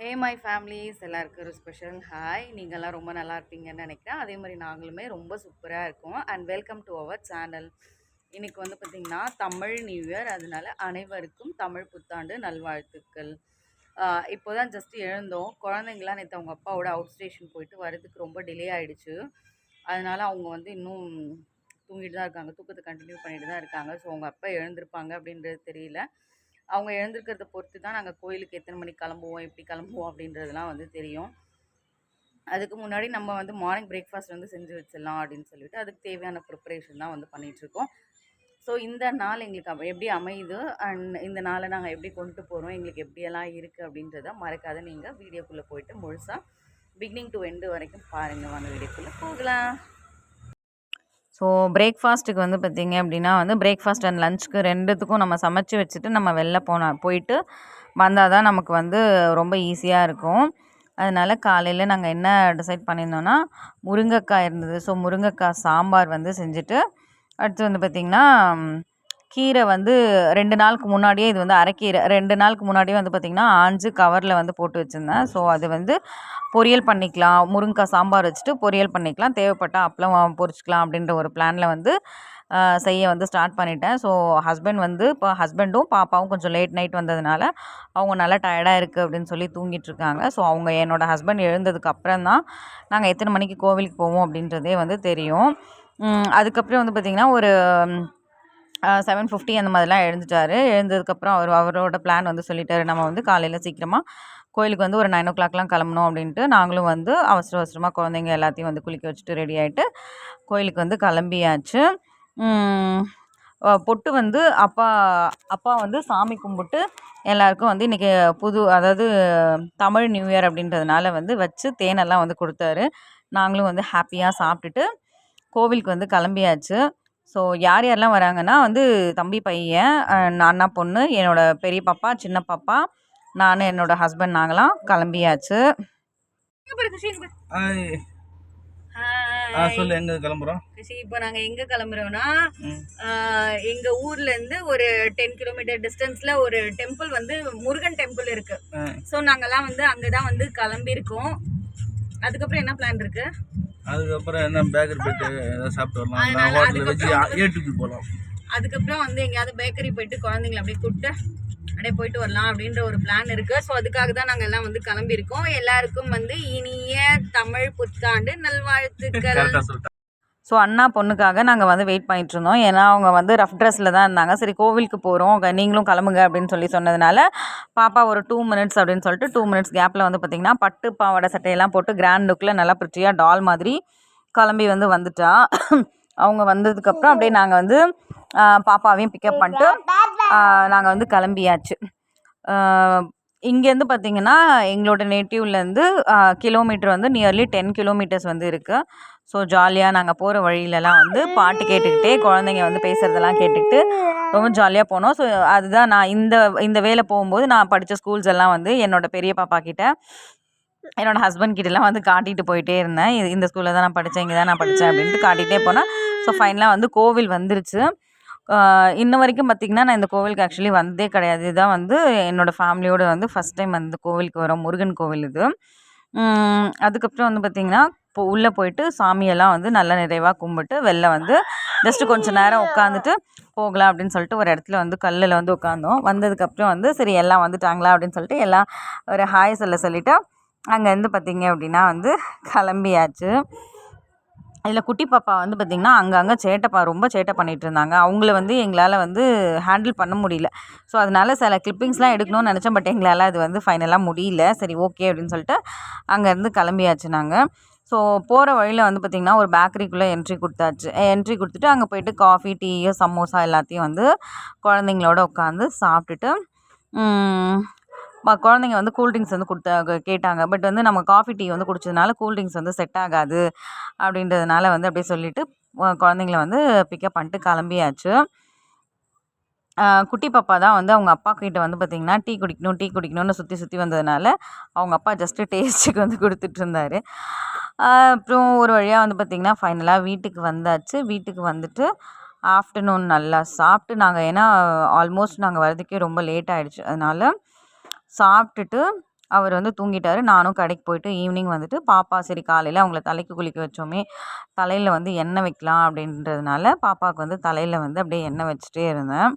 Hey my families எல்லாருக்கும் ஒரு special hi நீங்கள்லாம் ரொம்ப நல்லா இருப்பீங்கன்னு நினைக்கிறேன். அதே மாதிரி நாங்களுமே ரொம்ப சூப்பராக இருக்கும். And welcome to our channel இன்றைக்கி வந்து பார்த்திங்கன்னா தமிழ் நியூ இயர் அதனால அனைவருக்கும் தமிழ் புத்தாண்டு நல்வாழ்த்துக்கள். இப்போ தான் ஜஸ்ட் எழுந்தோம். குழந்தைங்களாம் நேற்று அவங்க அப்பாவோட அவுட் ஸ்டேஷன் போயிட்டு வரதுக்கு ரொம்ப டிலே ஆகிடுச்சு அதனால் அவங்க வந்து இன்னும் தூங்கிட்டு தான் இருக்காங்க. தூக்கத்தை கண்டினியூ பண்ணிட்டு தான் இருக்காங்க. ஸோ அவங்க அப்பா எழுந்திருப்பாங்க அப்படின்றது தெரியல. அவங்க எழுந்திருக்கிறத பொறுத்து தான் நாங்கள் கோயிலுக்கு எத்தனை மணிக்கு கிளம்புவோம் எப்படி கிளம்புவோம் அப்படின்றதுலாம் வந்து தெரியும். அதுக்கு முன்னாடி நம்ம வந்து மார்னிங் பிரேக்ஃபாஸ்ட் வந்து செஞ்சு வச்சிடலாம் அப்படின்னு சொல்லிட்டு அதுக்கு தேவையான ப்ரிப்பரேஷன் தான் வந்து பண்ணிகிட்ருக்கோம் ஸோ இந்த நாள் எங்களுக்கு எப்படி அமையுது அண்ட் இந்த நாளை நாங்கள் எப்படி கொண்டு போகிறோம் எங்களுக்கு எப்படியெல்லாம் இருக்குது அப்படின்றத மறக்காத நீங்கள் வீடியோக்குள்ளே போயிட்டு முழுசாக பிகினிங் டு எண்டு வரைக்கும் பாருங்கள் வாங்க வீடியோக்குள்ளே போகலாம். ஸோ பிரேக்ஃபாஸ்ட்டுக்கு வந்து பார்த்திங்க அப்படின்னா வந்து பிரேக்ஃபாஸ்ட் அண்ட் லஞ்சுக்கு ரெண்டுத்துக்கும் நம்ம சமைச்சு வச்சுட்டு நம்ம வெளில போனால் போயிட்டு வந்தால் தான் நமக்கு வந்து ரொம்ப ஈஸியாக இருக்கும். அதனால் காலையில் நாங்கள் என்ன டிசைட் பண்ணியிருந்தோன்னா முருங்கைக்காய் இருந்தது. ஸோ முருங்கைக்காய் சாம்பார் வந்து செஞ்சுட்டு அடுத்து வந்து பார்த்திங்கன்னா கீரை வந்து ரெண்டு நாளுக்கு முன்னாடியே இது வந்து அரைக்கீரை ரெண்டு நாளுக்கு முன்னாடியே வந்து பார்த்திங்கன்னா ஆஞ்சு கவரில் வந்து போட்டு வச்சுருந்தேன். ஸோ அது வந்து பொரியல் பண்ணிக்கலாம். முருங்கைக்காய் சாம்பார் வச்சுட்டு பொரியல் பண்ணிக்கலாம். தேவைப்பட்டால் அப்பளம் பொரிச்சிக்கலாம் அப்படின்ற ஒரு பிளானில் வந்து செய்ய வந்து ஸ்டார்ட் பண்ணிட்டேன். ஸோ ஹஸ்பண்ட் வந்து இப்போ ஹஸ்பண்டும் பாப்பாவும் கொஞ்சம் லேட் நைட் வந்ததுனால அவங்க நல்லா டயர்டாக இருக்குது அப்படின்னு சொல்லி தூங்கிட்டு இருக்காங்க. ஸோ அவங்க என்னோடய ஹஸ்பண்ட் எழுந்ததுக்கு அப்புறம் தான் நாங்கள் எத்தனை மணிக்கு கோவிலுக்கு போவோம் அப்படின்றதே வந்து தெரியும். அதுக்கப்புறம் வந்து பார்த்திங்கன்னா ஒரு செவன் ஃபிஃப்டி அந்த மாதிரிலாம் எழுந்துட்டார். எழுந்ததுக்கப்புறம் அவர் அவரோட பிளான் வந்து சொல்லிட்டாரு. நம்ம வந்து காலையில் சீக்கிரமாக கோயிலுக்கு வந்து ஒரு நைன் ஓ கிளாக்லாம் கிளம்பணும் அப்படின்ட்டு நாங்களும் வந்து அவசர அவசரமாக குழந்தைங்க எல்லாத்தையும் வந்து குளிக்க வச்சுட்டு ரெடி ஆகிட்டு கோயிலுக்கு வந்து கிளம்பியாச்சு. பொட்டு வந்து அப்பா அப்பா வந்து சாமி கும்பிட்டு எல்லாருக்கும் வந்து இன்றைக்கி புது அதாவது தமிழ் நியூ இயர் அப்படின்றதுனால வந்து வச்சு தேனெல்லாம் வந்து கொடுத்தாரு. நாங்களும் வந்து ஹாப்பியாக சாப்பிட்டுட்டு கோவிலுக்கு வந்து கிளம்பியாச்சு. ஸோ யார் யாரெல்லாம் வராங்கன்னா வந்து தம்பி பையன் அண்ணா பொண்ணு என்னோடய பெரிய பாப்பா சின்ன பாப்பா நான் என்னோடய ஹஸ்பண்ட் நாங்களாம் கிளம்பியாச்சு. சொல்லு எங்க கிளம்புறோம்? இப்போ நாங்கள் எங்கே கிளம்புறோம்னா எங்கள் ஊர்லேருந்து ஒரு டென் கிலோமீட்டர் டிஸ்டன்ஸில் ஒரு டெம்பிள் வந்து முருகன் டெம்பிள் இருக்கு. ஸோ நாங்கெல்லாம் வந்து அங்கே தான் வந்து கிளம்பியிருக்கோம். அதுக்கப்புறம் என்ன பிளான் இருக்கு? அதுக்கப்புறம் என்ன பேக்கரி போயிட்டு ஏதாவது சாப்பிட்டு வரலாம். நான் ஹோட்டலில் வச்சு ஏட்டுக்கு போகலாம் அதுக்கப்புறம் வந்து எங்கேயாவது பேக்கரி போயிட்டு குழந்தைங்கள அப்படியே கூப்பிட்டு அப்படியே போயிட்டு வரலாம் அப்படின்ற ஒரு பிளான் இருக்கு. ஸோ அதுக்காக தான் நாங்கள் எல்லாம் வந்து கிளம்பியிருக்கோம். எல்லாருக்கும் வந்து இனிய தமிழ் புத்தாண்டு நல்வாழ்த்துக்கள். ஸோ அண்ணா பொண்ணுக்காக நாங்கள் வந்து வெயிட் பண்ணிட்டு இருந்தோம் ஏன்னா அவங்க வந்து ரஃப் ட்ரெஸ்ஸில் தான் இருந்தாங்க. சரி கோவிலுக்கு போகிறோம் நீங்களும் கிளம்புங்க அப்படின்னு சொல்லி சொன்னதுனால பாப்பா ஒரு டூ மினிட்ஸ் அப்படின்னு சொல்லிட்டு டூ மினிட்ஸ் கேப்பில் வந்து பார்த்திங்கன்னா பட்டு பாவாடை சட்டையெல்லாம் போட்டு கிராண்ட் லுக்கில் நல்லா பிரிச்சியாக டால் மாதிரி கிளம்பி வந்து வந்துட்டா. அவங்க வந்ததுக்கப்புறம் அப்படியே நாங்கள் வந்து பாப்பாவையும் பிக்கப் பண்ணிட்டு நாங்கள் வந்து கிளம்பியாச்சு. இங்கேருந்து பார்த்திங்கன்னா எங்களோட நேட்டிவ்லேருந்து கிலோமீட்டர் வந்து நியர்லி டென் கிலோமீட்டர்ஸ் வந்து இருக்குது ஸோ ஜாலியாக நாங்கள் போகிற வழியிலலாம் வந்து பாட்டு கேட்டுக்கிட்டே குழந்தைங்க வந்து பேசுகிறதெல்லாம் கேட்டுக்கிட்டு ரொம்ப ஜாலியாக போனோம். ஸோ அதுதான் நான் இந்த இந்த வேலை போகும்போது நான் படித்த ஸ்கூல்ஸ் எல்லாம் வந்து என்னோடய பெரிய பாப்பா கிட்ட என்னோடய ஹஸ்பண்ட் கிட்டலாம் வந்து காட்டிகிட்டு போயிட்டே இருந்தேன். இது இந்த ஸ்கூலில் தான் நான் படித்தேன் இங்கே தான் நான் படித்தேன் அப்படின்ட்டு காட்டிகிட்டே போனேன். ஸோ ஃபைனலாக வந்து கோவில் வந்துருச்சு. இன்ன வரைக்கும் பார்த்திங்கன்னா நான் இந்த கோவிலுக்கு ஆக்சுவலி வந்ததே கிடையாது. இதுதான் வந்து என்னோடய ஃபேமிலியோடு வந்து ஃபஸ்ட் டைம் வந்து கோவிலுக்கு வரோம் முருகன் கோவில் இது. அதுக்கப்புறம் வந்து பார்த்திங்கன்னா இப்போ உள்ளே போயிட்டு சாமியெல்லாம் வந்து நல்லா நிறைவாக கும்பிட்டு வெளில வந்து ஜஸ்ட்டு கொஞ்சம் நேரம் உட்காந்துட்டு போகலாம் அப்படின்னு சொல்லிட்டு ஒரு இடத்துல வந்து கல்லில் வந்து உட்காந்தோம் வந்ததுக்கப்புறம் வந்து சரி எல்லாம் வந்துட்டாங்களா அப்படின்னு சொல்லிட்டு எல்லாம் ஒரு ஹாய் சொல்ல சொல்லிவிட்டு அங்கேருந்து பார்த்திங்க அப்படின்னா வந்து கிளம்பியாச்சு. இதில் குட்டி பாப்பா வந்து பார்த்திங்கன்னா அங்கங்கே சேட்டை ரொம்ப சேட்டை பண்ணிகிட்டு இருந்தாங்க அவங்கள வந்து எங்களால் வந்து ஹேண்டில் பண்ண முடியல. ஸோ அதனால் சில கிளிப்பிங்ஸ்லாம் எடுக்கணும்னு நினச்சோம் பட் எங்களால் அது வந்து ஃபைனலாக முடியல. சரி ஓகே அப்படின்னு சொல்லிட்டு அங்கேருந்து கிளம்பியாச்சு நாங்கள் ஸோ போகிற வழியில் வந்து பார்த்திங்கன்னா ஒரு பேக்கரிக்குள்ளே என்ட்ரி கொடுத்தாச்சு. என்ட்ரி கொடுத்துட்டு அங்கே போயிட்டு காஃபி டீயோ சமோசா எல்லாத்தையும் வந்து குழந்தைங்களோட உட்காந்து சாப்பிட்டுட்டு குழந்தைங்க வந்து கூல்ட்ரிங்க்ஸ் வந்து கொடுத்த கேட்டாங்க. பட் வந்து நம்ம காஃபி டீ வந்து குடிச்சதுனால கூல்ட்ரிங்க்ஸ் வந்து செட் ஆகாது அப்படின்றதுனால வந்து அப்படியே சொல்லிவிட்டு குழந்தைங்கள வந்து பிக்கப் பண்ணிட்டு கிளம்பியாச்சு. குட்டி பாப்பா தான் வந்து அவங்க அப்பா கிட்ட வந்து பார்த்திங்கன்னா டீ குடிக்கணும் டீ குடிக்கணும்னு சுற்றி சுற்றி வந்ததுனால அவங்க அப்பா ஜஸ்ட்டு டேஸ்ட்டுக்கு வந்து கொடுத்துட்ருந்தாரு அப்புறம் ஒரு வழியாக வந்து பார்த்திங்கன்னா ஃபைனலாக வீட்டுக்கு வந்தாச்சு. வீட்டுக்கு வந்துட்டு ஆஃப்டர்நூன் நல்லா சாப்பிட்டு நாங்கள் ஏன்னா ஆல்மோஸ்ட் நாங்கள் வரதுக்கே ரொம்ப லேட் ஆகிடுச்சு அதனால் சாப்பிட்டுட்டு அவர் வந்து தூங்கிட்டாரு. நானும் கடைக்கு போயிட்டு ஈவினிங் வந்துட்டு பாப்பா சரி காலையில் அவங்கள தலைக்கு குளிக்க வச்சோமே தலையில் வந்து எண்ணெய் வைக்கலாம் அப்படின்றதுனால பாப்பாவுக்கு வந்து தலையில் வந்து அப்படியே எண்ணெய் வச்சுட்டே இருந்தேன்.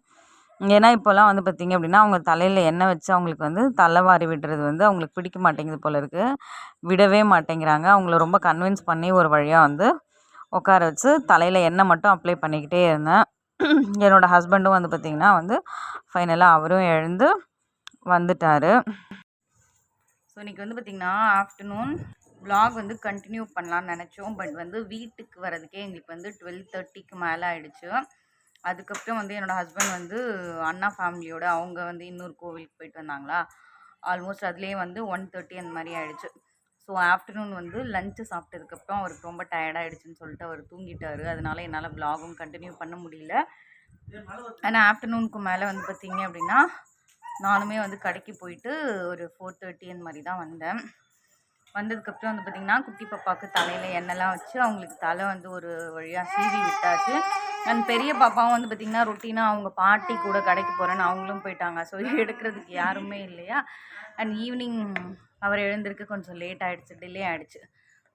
ஏன்னா இப்போல்லாம் வந்து பார்த்திங்க அப்படின்னா அவங்க தலையில் எண்ணெய் வச்சு அவங்களுக்கு வந்து தலைவாரி விடுறது வந்து அவங்களுக்கு பிடிக்க மாட்டேங்குது போல இருக்குது விடவே மாட்டேங்கிறாங்க. அவங்கள ரொம்ப கன்வின்ஸ் பண்ணி ஒரு வழியாக வந்து உட்கார வச்சு தலையில் எண்ணெய் மட்டும் அப்ளை பண்ணிக்கிட்டே இருந்தேன். என்னோடய ஹஸ்பண்டும் வந்து பார்த்திங்கன்னா வந்து ஃபைனலாக அவரும் எழுந்து வந்துட்டார். ஸோ இன்றைக்கி வந்து பார்த்திங்கன்னா ஆஃப்டர்நூன் வ்ளாக் வந்து கண்டினியூ பண்ணலான்னு நினச்சோம். பட் வந்து வீட்டுக்கு வரதுக்கே எங்களுக்கு வந்து டுவெல் தேர்ட்டிக்கு மேலே ஆயிடுச்சு. அதுக்கப்புறம் வந்து என்னோடய ஹஸ்பண்ட் வந்து அண்ணா ஃபேமிலியோட அவங்க வந்து இன்னொரு கோவிலுக்கு போயிட்டு வந்தாங்களா? ஆல்மோஸ்ட் அதுலேயே வந்து ஒன் தேர்ட்டி அந்த மாதிரி ஆயிடுச்சு. ஸோ ஆஃப்டர்நூன் வந்து லஞ்சு சாப்பிட்டதுக்கப்புறம் அவருக்கு ரொம்ப டயர்டாயிடுச்சுன்னு சொல்லிட்டு அவர் தூங்கிட்டாரு. அதனால என்னால் ப்ளாகும் கண்டினியூ பண்ண முடியல. ஆனால் ஆஃப்டர்நூனுக்கு மேலே வந்து பார்த்தீங்க அப்படின்னா நானுமே வந்து கடைக்கு போயிட்டு ஒரு ஃபோர் தேர்ட்டி அந்த மாதிரி தான் வந்தேன். வந்ததுக்கப்புறம் வந்து பார்த்திங்கன்னா குட்டி பாப்பாவுக்கு தலையில் எண்ணெய்லாம் வச்சு அவங்களுக்கு தலை வந்து ஒரு வழியாக சீவி விட்டாச்சு. அண்ட் பெரிய பாப்பாவும் வந்து பார்த்திங்கன்னா ரொட்டீனாக அவங்க பாட்டி கூட கடைக்கு போகிறேன்னு அவங்களும் போயிட்டாங்க. ஸோ எடுக்கிறதுக்கு யாருமே இல்லையா? அண்ட் ஈவினிங் அவர் எழுந்திருக்க கொஞ்சம் லேட் ஆகிடுச்சு டிலே ஆகிடுச்சு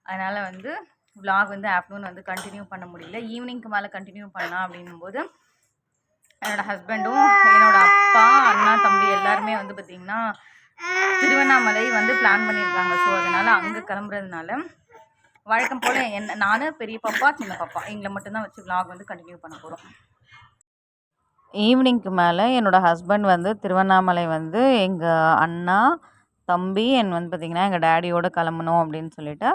அதனால் வந்து விலாக் வந்து ஆஃப்டர்நூன் வந்து கண்டினியூ பண்ண முடியல. ஈவினிங்க்கு மேலே கண்டினியூ பண்ணலாம் அப்படின்னும் போது என்னோட ஹஸ்பண்டும் என்னோட அப்பா அண்ணா தம்பி எல்லாருமே வந்து பார்த்திங்கன்னா திருவண்ணாமலை வந்து பிளான் பண்ணியிருக்காங்க. ஸோ அதனால் அங்கே கிளம்புறதுனால வழக்கம் போல் என்ன நான் பெரிய பாப்பா சின்ன பாப்பா எங்களை மட்டும்தான் வச்சு vlog வந்து கண்டினியூ பண்ண போகிறோம் ஈவினிங்க்கு மேலே என்னோடய ஹஸ்பண்ட் வந்து திருவண்ணாமலை வந்து எங்கள் அண்ணா தம்பி என் வந்து பார்த்திங்கன்னா எங்கள் டேடியோடு கிளம்பணும் அப்படின்னு சொல்லிட்டு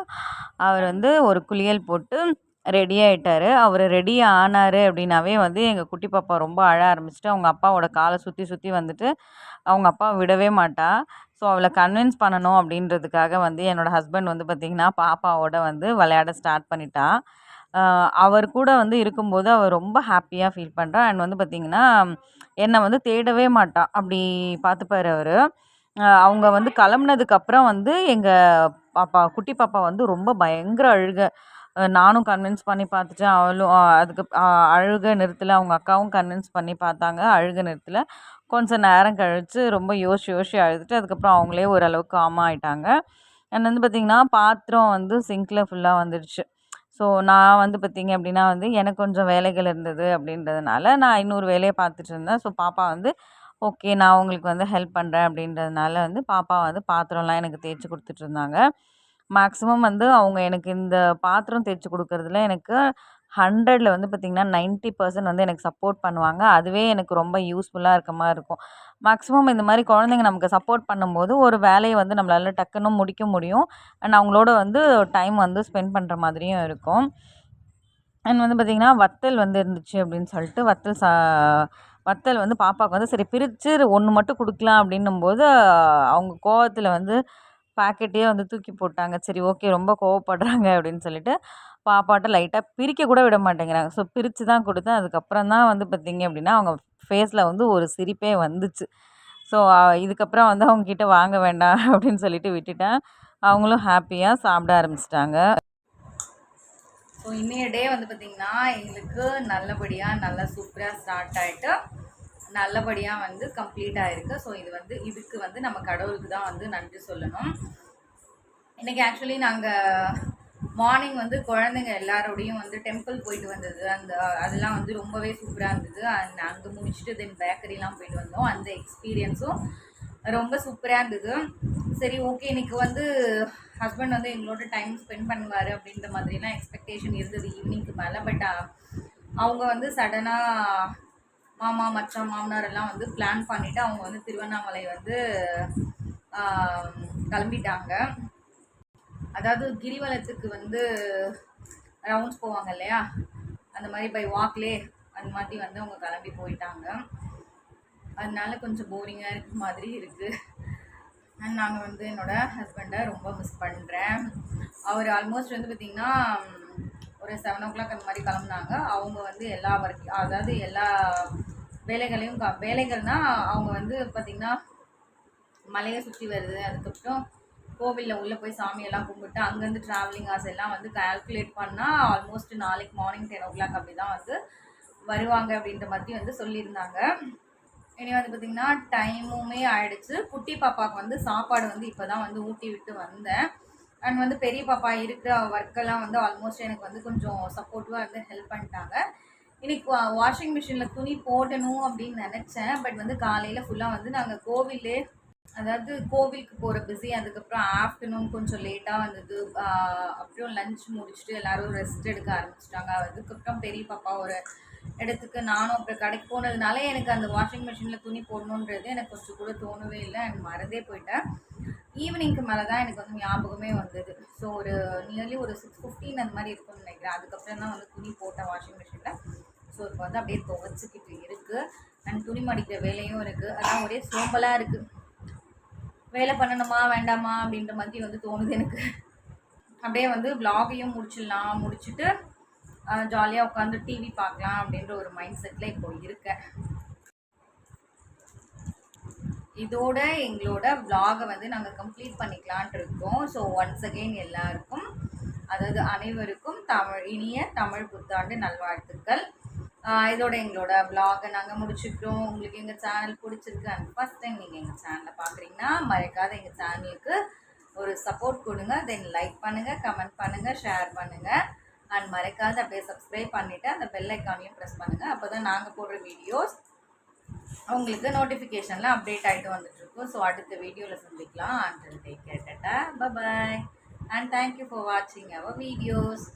அவர் வந்து ஒரு குளியல் போட்டு ரெடி ஆகிட்டாரு அவர் ரெடி ஆனார் அப்படின்னாவே வந்து எங்கள் குட்டி பாப்பா ரொம்ப அழ ஆரம்பிச்சிட்டு அவங்க அப்பாவோட காலை சுற்றி சுற்றி வந்துட்டு அவங்க அப்பா விடவே மாட்டா. ஸோ அவளை கன்வின்ஸ் பண்ணணும் அப்படின்றதுக்காக வந்து என்னோடய ஹஸ்பண்ட் வந்து பார்த்திங்கன்னா பாப்பாவோட வந்து விளையாட ஸ்டார்ட் பண்ணிட்டா. அவர் கூட வந்து இருக்கும்போது அவள் ரொம்ப ஹாப்பியாக ஃபீல் பண்ணுறா அண்ட் வந்து பார்த்திங்கன்னா என்னை வந்து தேடவே மாட்டா. அப்படி பார்த்துப்பாரு அவர். அவங்க வந்து கிளம்புனதுக்கப்புறம் வந்து எங்கள் பாப்பா குட்டி பாப்பா வந்து ரொம்ப பயங்கர அழுக. நானும் கன்வின்ஸ் பண்ணி பார்த்துட்டேன். அவளும் அதுக்கு அழுகை அழுக அவங்க அக்காவும் கன்வின்ஸ் பண்ணி பார்த்தாங்க. அழுக நிறுத்தில் கொஞ்சம் நேரம் கழித்து ரொம்ப யோசிச்சு யோசிச்சு அழுதுட்டு அதுக்கப்புறம் அவங்களே ஓரளவுக்கு காம் ஆயிட்டாங்க. அண்ட் வந்து பார்த்திங்கன்னா பாத்திரம் வந்து சிங்கில் ஃபுல்லாக வந்துடுச்சு ஸோ நான் வந்து பார்த்திங்க அப்படின்னா வந்து எனக்கு கொஞ்சம் வேலைகள் இருந்தது அப்படின்றதுனால நான் இன்னொரு வேலையை பார்த்துட்டு இருந்தேன். ஸோ பாப்பா வந்து ஓகே நான் உங்களுக்கு வந்து ஹெல்ப் பண்ணுறேன் அப்படின்றதுனால வந்து பாப்பா வந்து பாத்திரம்லாம் எனக்கு தேய்ச்சி கொடுத்துட்டு இருந்தாங்க. மேக்ஸிமம் வந்து அவங்க எனக்கு இந்த பாத்திரம் தேய்ச்சி கொடுக்கறதுல எனக்கு ஹண்ட்ரடில் வந்து பார்த்திங்கன்னா நைன்ட்டி பர்சன்ட் வந்து எனக்கு சப்போர்ட் பண்ணுவாங்க. அதுவே எனக்கு ரொம்ப யூஸ்ஃபுல்லாக இருக்க மாதிரி இருக்கும். மேக்ஸிமம் இந்த மாதிரி குழந்தைங்க நமக்கு சப்போர்ட் பண்ணும்போது ஒரு வேலையை வந்து நம்மளால டக்குன்னு முடிக்க முடியும். அண்ட் அவங்களோட வந்து டைம் வந்து ஸ்பெண்ட் பண்ணுற மாதிரியும் இருக்கும். அண்ட் வந்து பார்த்திங்கன்னா வத்தல் வந்து இருந்துச்சு அப்படின்னு சொல்லிட்டு வத்தல் சா வத்தல் வந்து பாப்பாவுக்கு வந்து சரி பிரித்து ஒன்று மட்டும் கொடுக்கலாம் அப்படின்னும்போது அவங்க கோவத்தில் வந்து பாக்கெட்டையே வந்து தூக்கி போட்டாங்க. சரி ஓகே ரொம்ப கோவப்படுறாங்க அப்படின்னு சொல்லிட்டு பாப்பாட்ட லைட்டாக பிரிக்க கூட விட மாட்டேங்கிறாங்க. ஸோ பிரித்து தான் கொடுத்தேன். அதுக்கப்புறம் தான் வந்து பார்த்திங்க அப்படின்னா அவங்க ஃபேஸில் வந்து ஒரு சிரிப்பே வந்துச்சு. ஸோ இதுக்கப்புறம் வந்து அவங்கக்கிட்ட வாங்க வேண்டாம் அப்படின்னு சொல்லிட்டு விட்டுட்டேன். அவங்களும் ஹாப்பியாக சாப்பிட ஆரம்பிச்சிட்டாங்க. ஸோ இன்றைய டே வந்து பார்த்திங்கன்னா எங்களுக்கு நல்லபடியாக நல்லா சூப்பராக ஸ்டார்ட் ஆகிட்டு நல்லபடியாக வந்து கம்ப்ளீட் ஆகிருக்கு ஸோ இது வந்து இதுக்கு வந்து நம்ம கடவுளுக்கு தான் வந்து நன்றி சொல்லணும். இன்றைக்கி ஆக்சுவலி நாங்கள் மார்னிங் வந்து குழந்தைங்க எல்லாரோடையும் வந்து டெம்பிள் போயிட்டு வந்தது. அந்த அதெல்லாம் வந்து ரொம்பவே சூப்பராக இருந்தது. அண்ட் அங்கே முடிச்சுட்டு தென் பேக்கரிலாம் போயிட்டு வந்தோம். அந்த எக்ஸ்பீரியன்ஸும் ரொம்ப சூப்பராக இருந்தது. சரி ஓகே இன்றைக்கி வந்து ஹஸ்பண்ட் வந்து எங்களோட டைம் ஸ்பெண்ட் பண்ணுவார் அப்படின்ற மாதிரிலாம் எக்ஸ்பெக்டேஷன் இருந்தது ஈவினிங்க்கு மேலே. பட் அவங்க வந்து சடனாக மாமா மச்சான் மாமனார் எல்லாம் வந்து பிளான் பண்ணிவிட்டு அவங்க வந்து திருவண்ணாமலை வந்து கிளம்பிட்டாங்க. அதாவது கிரிவலத்துக்கு வந்து ரவுண்ட்ஸ் போவாங்க இல்லையா? அந்த மாதிரி பை வாக்லே அந்த மாதிரி வந்து அவங்க கிளம்பி போயிட்டாங்க. அதனால கொஞ்சம் போரிங்காக இருக்க மாதிரி இருக்குது அண்ட் நாங்கள் வந்து என்னோடய ஹஸ்பண்டை ரொம்ப மிஸ் பண்ணுறேன் அவர் ஆல்மோஸ்ட் வந்து பார்த்திங்கன்னா ஒரு செவன் ஓ கிளாக் அந்த மாதிரி கிளம்புனாங்க. அவங்க வந்து எல்லா ஒர்க் அதாவது எல்லா வேலைகளையும் க- வேலைகள்னா அவங்க வந்து பார்த்திங்கன்னா மலையை சுற்றி வருது அதுக்கப்புறம் கோவிலில் உள்ளே போய் சாமியெல்லாம் கும்பிட்டு அங்கேருந்து ட்ராவலிங் ஆசை எல்லாம் வந்து கால்குலேட் பண்ணால் ஆல்மோஸ்ட் நாளைக்கு மார்னிங் டென் ஓ கிளாக் அப்படி தான் வந்து வருவாங்க அப்படின்ற மாதிரி வந்து சொல்லியிருந்தாங்க. இனி வந்து பார்த்திங்கன்னா டைமுமே ஆயிடுச்சு. குட்டி பாப்பாவுக்கு வந்து சாப்பாடு வந்து இப்போ தான் வந்து ஊட்டி விட்டு வந்தேன். அண்ட் வந்து பெரிய பாப்பா இருக்கிற ஒர்க்கெல்லாம் வந்து ஆல்மோஸ்ட் எனக்கு வந்து கொஞ்சம் சப்போர்ட்டிவாக இருந்து ஹெல்ப் பண்ணிட்டாங்க. இன்னைக்கு வாஷிங் மிஷினில் துணி போடணும் அப்படின்னு நினச்சேன். பட் வந்து காலையில் ஃபுல்லாக வந்து நாங்கள் கோவிலே அதாவது கோவிலுக்கு போகிற பிஸி அதுக்கப்புறம் ஆஃப்டர்நூன் கொஞ்சம் லேட்டாக வந்தது. அப்புறம் லஞ்ச் முடிச்சுட்டு எல்லோரும் ரெஸ்ட் எடுக்க ஆரம்பிச்சிட்டாங்க. அதுக்கப்புறம் பெரிய பாப்பா ஒரு இடத்துக்கு நானும் அப்புறம் கடைக்கு போனதுனால எனக்கு அந்த வாஷிங் மிஷினில் துணி போடணுன்றது எனக்கு கொஞ்சம் கூட தோணவே இல்லை. அண்ட் மறந்தே போயிட்டேன். ஈவினிங்க்கு மேலே தான் எனக்கு வந்து ஞாபகமே வந்தது. ஸோ ஒரு நியர்லி ஒரு சிக்ஸ் ஃபிஃப்டீன் அந்த மாதிரி இருக்கும்னு நினைக்கிறேன். அதுக்கப்புறம் தான் வந்து துணி போட்டேன் வாஷிங் மிஷினில் ஸோ இப்போ வந்து அப்படியே துவைச்சிக்கிட்டு இருக்குது அண்ட் துணி மடிக்கிற வேலையும் இருக்குது அதான் ஒரே சோம்பலாக இருக்குது வேலை பண்ணணுமா வேண்டாமா அப்படின்ற மாதிரி வந்து தோணுது எனக்கு. அப்படியே வந்து vlog-ஐயும் முடிச்சிடலாம். முடிச்சுட்டு ஜாலியாக உட்காந்து டிவி பார்க்கலாம் அப்படின்ற ஒரு மைண்ட் செட்டில் இப்போ இருக்கேன். இதோட எங்களோட vlog-அ வந்து நாங்கள் கம்ப்ளீட் பண்ணிக்கலான்ட்டு இருக்கோம். ஸோ ஒன்ஸ் அகெயின் எல்லாருக்கும் அதாவது அனைவருக்கும் தமிழ் இனிய தமிழ் புத்தாண்டு நல்வாழ்த்துக்கள். இதோட எங்களோட vlog-அ நாங்கள் முடிச்சுக்கிறோம். உங்களுக்கு எங்கள் சேனல் பிடிச்சிருக்கு அண்ட் ஃபஸ்ட் டைம் நீங்கள் எங்கள் சேனலை பார்க்குறீங்கன்னா மறக்காத எங்கள் சேனலுக்கு ஒரு சப்போர்ட் கொடுங்க. தென் லைக் பண்ணுங்கள் கமெண்ட் பண்ணுங்கள் ஷேர் பண்ணுங்கள் அண்ட் மறக்காத அப்படியே சப்ஸ்கிரைப் பண்ணிவிட்டு அந்த பெல் ஐக்கானையும் ப்ரெஸ் பண்ணுங்கள் அப்போ தான் நாங்கள் போடுற வீடியோஸ் உங்களுக்கு நோட்டிஃபிகேஷன்லாம் அப்டேட் ஆகிட்டு வந்துட்டுருக்கும். ஸோ அடுத்த வீடியோவில் சந்திக்கலாம். And take care bye bye and thank you for வாட்சிங் அவர் வீடியோஸ்